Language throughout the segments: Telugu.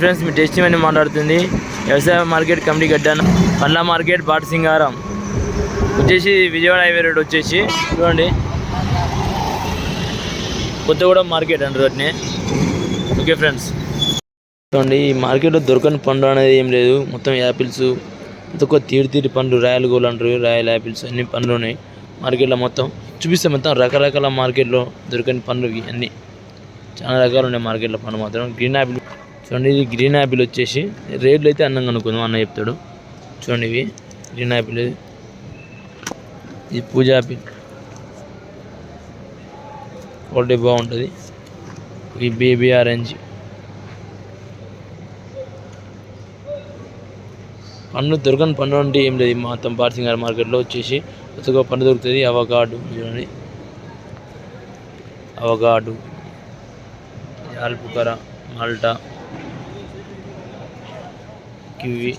ఫ్రెండ్స్ మీ టెస్ట్ అని మాట్లాడుతుంది. వ్యవసాయ మార్కెట్ కమిటీ గడ్డ పండ్ల మార్కెట్ బాట సింగారం. వచ్చేసి విజయవాడ హైవే రోడ్ వచ్చేసి చూడండి. కొత్తగూడెం మార్కెట్ అంటారు వాటిని ఓకే ఫ్రెండ్స్. చూడండి ఈ మార్కెట్లో దొరకని పండు అనేది ఏం లేదు. మొత్తం యాపిల్స్ ఇంతకు తీరు తీరి పండ్లు రాయల్ గోల్ అంటారు రాయల్ యాపిల్స్ అన్ని పండ్లు ఉన్నాయి మార్కెట్లో మొత్తం. చూపిస్తాం మొత్తం రకరకాల మార్కెట్లో దొరకని పండ్లు అన్నీ. చాలా రకాలు ఉన్నాయి మార్కెట్లో పండు మాత్రం. గ్రీన్ యాపిల్ చూడండి ఇది గ్రీన్ యాపిల్ వచ్చేసి రేట్లు అయితే అన్నం అనుకుందాం అన్న చెప్తాడు. చూడండి ఇవి గ్రీన్ యాపిల్ ఇది. పూజ యాపిల్ క్వాలిటీ బాగుంటుంది. ఈ బేబీ ఆరెంజ్ పండు దొరకని పండు అంటే ఏం లేదు. మొత్తం పార్సింగార్ మార్కెట్లో వచ్చేసి కొత్తగా పండు దొరుకుతుంది అవగాడు చూడండి. అవగాడు ఆల్పుకర మాల్టా. కివి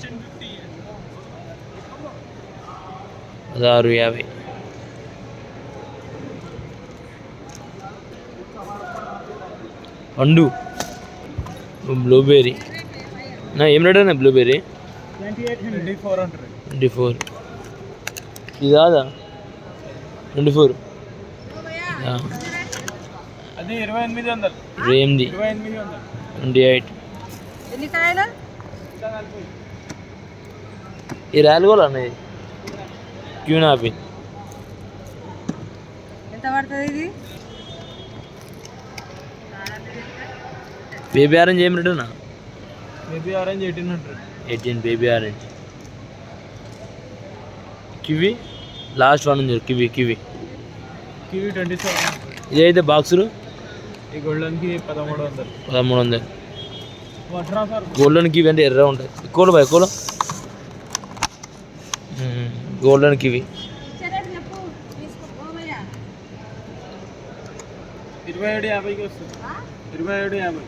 పదహారు యాభై. పండు బ్లూబెర్రీ నా ఏం రేట్ అన్న blueberry twenty four hundred twenty four ఇది కాదా? ట్వంటీ ఫోర్ అది ఇరవై ఎనిమిది వందలు. ఇరవై ఎనిమిది. ఇరవై ఎనిమిది వందలు. ట్వంటీ ఎయిట్ ఎన్ని కాయలు? ఈ ర్యాలు కూడా అన్నది క్యూన్ ఆపిల్ ఎంత పడుతుంది ఇది? బేబీ ఆరెంజ్ ఏం రేట్ అన్న? Maybe orange eighteen hundred. Eighteen baby orange. Kiwi? Last one ఉంది kiwi kiwi. Kiwi twenty seven. ఇదైతే బాక్సులు? ఈ గోల్డెన్కి పదమూడు వందలు. పదమూడు వందలు. గోల్డెన్ కివి అంటే ఎర్ర ఉంటుంది కోలు బాయ్ కోలు గోల్డెన్ కివి. ఇరవై ఏడు యాభైకి వస్తుంది. ఇరవై ఏడు యాభై.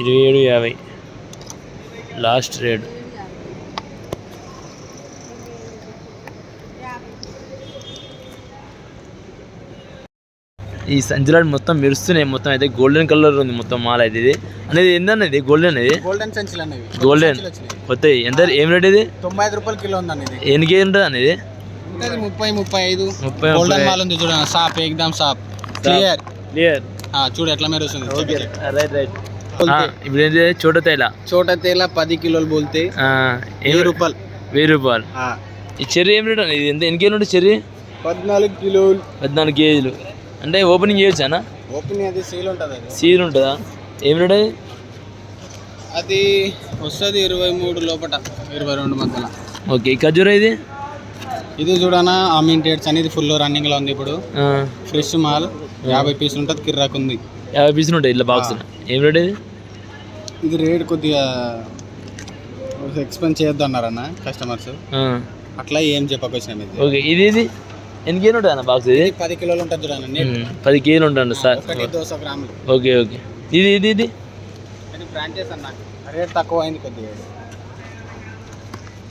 ఇరవై ఏడు యాభై. Last rate. ఈ సంచులాడు మొత్తం మెరుస్తున్నాయి. మొత్తం అయితే గోల్డెన్ కలర్ ఉంది మొత్తం మాల అయితే ఇది. అనేది ఏందన్న ఇది? గోల్డెన్ ఇది? గోల్డెన్ సంచులు అనేవి గోల్డెన్ కొత్త ఎంత? ఏం రేట్ ఇది? తొంభై ఐదు రూపాయలు కిలో ఉందండి ఇది. ఎన్ని కేజీ ఉంటుంది అనేది ముప్పై ముప్పై ఐదు. ముప్పై గోల్డెన్ మాల్ ఉంది చూడండి. సాప్ ఎగ్దాం సాప్ క్లియర్ క్లియర్ చూడు ఎట్లా మెరుస్తుంది. రైట్ రైట్ ఇప్పుడు ఏంటి చోట తైల. చోట తేల పది కిలోలు బోల్తే వెయ్యి రూపాయలు. వెయ్యి రూపాయలు. ఈ చెర్రీ ఏం రేట్ ఇది? ఎంత? ఎన్ని కేజీలు ఉంటుంది చెర్రీ? పద్నాలుగు కిలోలు. పద్నాలుగు కేజీలు. అంటే ఓపెనింగ్ చేయొచ్చానా? ఓపెన్ అది సేల్ ఉంటుంది అది. సీల్ ఉంటుందా? ఏం రేట్ అది? వస్తుంది ఇరవై మూడు లోపల ఇరవై రెండు మధ్యలో. ఓకే ఖర్జూర ఇది. ఇది చూడనా అమీన్ డేట్స్ అనేది ఫుల్ రన్నింగ్లో ఉంది ఇప్పుడు. ఫ్రెష్ మాల్ యాభై పీసులు ఉంటుంది కిర్రాక్ ఉంది. యాభై పీసులు ఉంటాయి ఇట్లా బాక్స్ ఏం రేట్ ఇది? ఇది రేట్ కొద్దిగా ఎక్స్పెన్స్ చేయొద్దు అన్నారన్న కస్టమర్స్ అట్లా ఏం చెప్పకొచ్చినాం ఇది. ఓకే ఇది ఇది. ఎన్ని కేజీలు ఉంటుంది అన్న బాక్స్ ఇది పది కిలోలు ఉంటుంది చూడండి పది కేజీలు ఉంటుంది సార్. గ్రాములు. Okay okay. ఇది ఇది ఇది? బ్రాంచెస్ అన్న. రేట్ తక్కువ అయింది కొద్దిగా.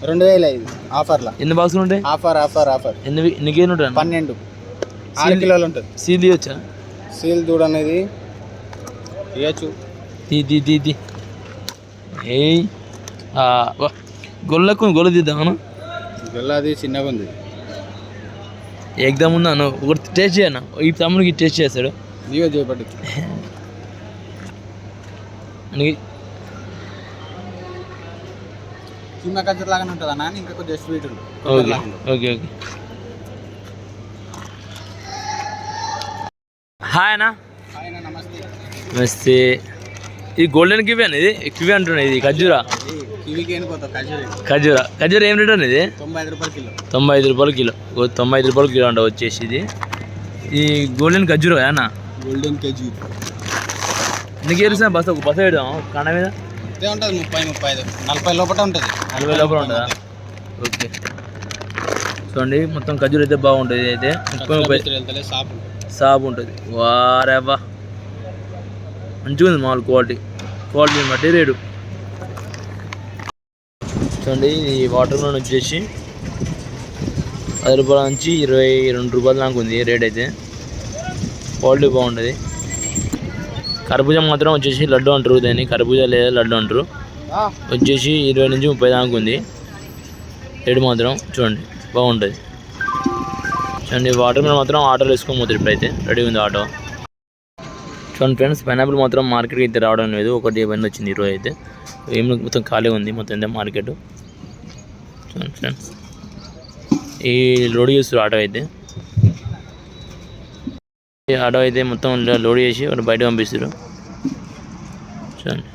రెండు వేలు అయింది ఆఫర్లా. ఎన్ని బాక్సులు ఉంటాయి? Offer offer offer. ఎన్ని ఎన్ని కేజీలు ఉంటాయి? పన్నెండు. ఆరు కిలోలు ఉంటుంది. సీల్ తీయొచ్చా? సీల్ దూడ అనేది ఇవ్వచ్చు తీ తీ వా. గొల్లకు గొల్ల తీద్దామను గల్ల అది చిన్నగా ఉంది ఎగ్దాం ఉందా? అన్న ఒకటి టేస్ట్ చేయను? ఈ తమ్ముడికి టేస్ట్ చేస్తాడు. నీవే చేపట్టి. మనకి చిన్న కజ్జర్ లాగానే ఉంటుంది అన్న ఇంకా కొద్దిగా sweet okay okay okay. Hi అన్న. నమస్తే. నమస్తే. ఇది గోల్డెన్ కివి అన్న ఇది? కివి అంటున్నాయి ఇది ఖర్జూరా. ఖర్జూరా ఖర్జూరా ఏం రేట్ అనేది? తొంభై ఐదు రూపాయలు కిలో. తొంభై ఐదు రూపాయలు కిలో. తొంభై ఐదు రూపాయలు కిలో అంట వచ్చేసి ఇది ఈ గోల్డెన్ ఖర్జూరా అన్న? గోల్డెన్ కేజీ ఎందుకు ఏరుసా బస్ ఒక బస్ పెడదాం కండ మీద? ఉంటుంది ముప్పై ముప్పై ఐదు. నలభై లోపల ఉంటుంది. నలభై లోపల ఉంటుందా? ఓకే. చూడండి మొత్తం ఖర్జూర అయితే బాగుంటుంది అయితే. ముప్పై ముప్పై సాపు ఉంటుంది. వారేవా మంచిగా ఉంది మామూలు క్వాలిటీ. క్వాలిటీ బట్టి రేటు. చూడండి ఈ వాటర్ మిలన్ వచ్చేసి పది రూపాయల నుంచి ఇరవై రెండు రూపాయల దాకా ఉంది రేట్ అయితే. క్వాలిటీ బాగుంటుంది. కర్బూజా మాత్రం వచ్చేసి లడ్డు అంటారు దాన్ని. కర్బూజా లేదా లడ్డు అంటారు. వచ్చేసి ఇరవై నుంచి ముప్పై దాకా ఉంది. రేటు మాత్రం చూడండి బాగుంటుంది. చూడండి వాటర్ మీద మాత్రం ఆటోలో వేసుకొని పోతుంది ఇప్పుడైతే. రెడీ ఉంది ఆటో. చూడండి ఫ్రెండ్స్ పైనాపిల్ మాత్రం మార్కెట్కి అయితే రావడం లేదు. ఒకటి బండి వచ్చింది ఈరోజు అయితే. ఏం మొత్తం ఖాళీ ఉంది మొత్తం మార్కెట్ చూడండి ఫ్రెండ్స్ ఈ లోడ్ చేస్తారు ఆటో అయితే. ఈ ఆటో అయితే మొత్తం లోడ్ చేసి వాళ్ళు బయట పంపిస్తారు చూడండి.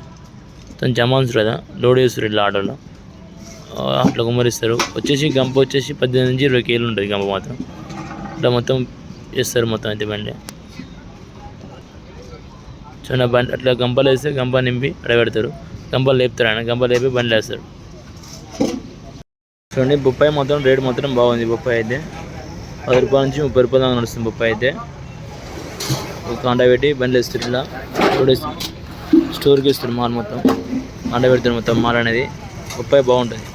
తను జమ కదా. లోడ్ చేస్తారు ఇట్లా ఆటోలో. అట్లా కుమ్మరిస్తారు. వచ్చేసి గంప వచ్చేసి పద్దెనిమిది నుంచి ఇరవై కేలు ఉంటుంది గంప మాత్రం. ఇట్లా మొత్తం చేస్తారు మొత్తం అయితే బండి. చూడండి బండి అట్లా గంపలు వేస్తే గంప నింపి అక్కడ గంపలు లేపుతారు ఆయన. గంపలు లేపి బండి వేస్తారు చూడండి బొప్పాయి మాత్రం రేటు మాత్రం బాగుంది. బొప్పాయి అయితే పది రూపాయల నుంచి ముప్పై రూపాయల దాకా నడుస్తుంది బొప్పాయి అయితే. ఒక కాండ పెట్టి బండ్లు వేస్తారు ఇలా. స్టోర్ స్టోర్కి వేస్తారు మాల్ మొత్తం. కాండ పెడతారు మొత్తం మాల్ అనేది. బొప్పాయి బాగుంటుంది.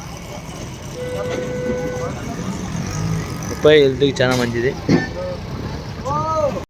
బొప్పాయి హెల్త్కి చాలా మంచిది.